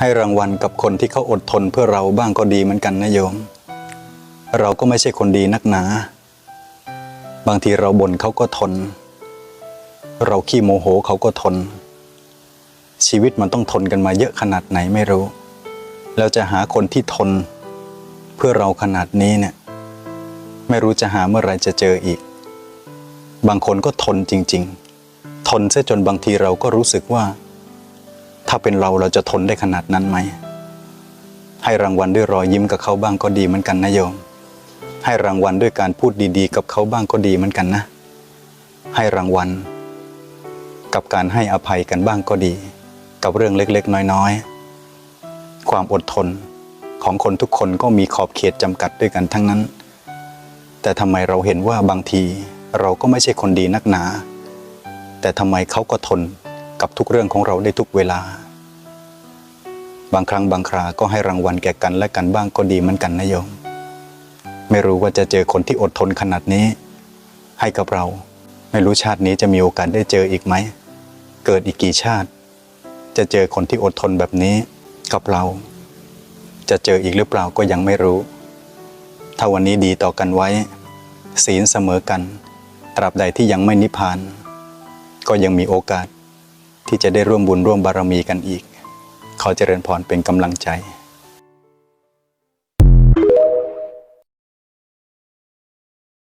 ให้รางวัลกับคนที่เขาอดทนเพื่อเราบ้างก็ดีเหมือนกันนะโยม เราก็ไม่ใช่คนดีนักหนา บางทีเราบ่นเขาก็ทน เราขี้โมโหเขาก็ทน ชีวิตมันต้องทนกันมาเยอะขนาดไหนไม่รู้ แล้วจะหาคนที่ทน เพื่อเราขนาดนี้เนี่ย ไม่รู้จะหาเมื่อไรจะเจออีก บางคนก็ทนจริง ๆ ทนเสียจนบางทีเราก็รู้สึกว่า ถ้าเป็นเราเราจะทนได้ขนาดนั้นไหม ให้รางวัลด้วยรอยยิ้มกับเขาบ้างก็ดีเหมือนกันนะโยม ให้รางวัลด้วยการพูดดีๆ กับเขาบ้างก็ดีเหมือนกันนะ ให้รางวัล กับการให้อภัยกันบ้างก็ดี กับเรื่องเล็กๆ น้อยๆ ความอดทนของคนทุกคนก็มีขอบเขตจำกัดด้วยกันทั้งนั้น แต่ทำไมเราเห็นว่าบางทีเราก็ไม่ใช่คนดีนักหนา แต่ทำไมเขาก็ทน กับทุกเรื่องของเราได้ทุกเวลา บางครั้งบางคราก็ให้รางวัลแก่กันและกันบ้างก็ดีเหมือนกันนะโยม ไม่รู้ว่าจะเจอคนที่อดทนขนาดนี้ ให้กับเรา ไม่รู้ชาตินี้จะมีโอกาสได้เจออีกไหม เกิดอีกกี่ชาติ จะเจอคนที่อดทนแบบนี้กับเรา จะเจออีกหรือเปล่าก็ยังไม่รู้ ถ้าวันนี้ดีต่อกันไว้ ศีลเสมอกัน ตราบใดที่ยังไม่นิพพาน ก็ยังมีโอกาส ที่จะได้ร่วมบุญร่วมบารมีกันอีก ขอเจริญพรเป็นกำลังใจ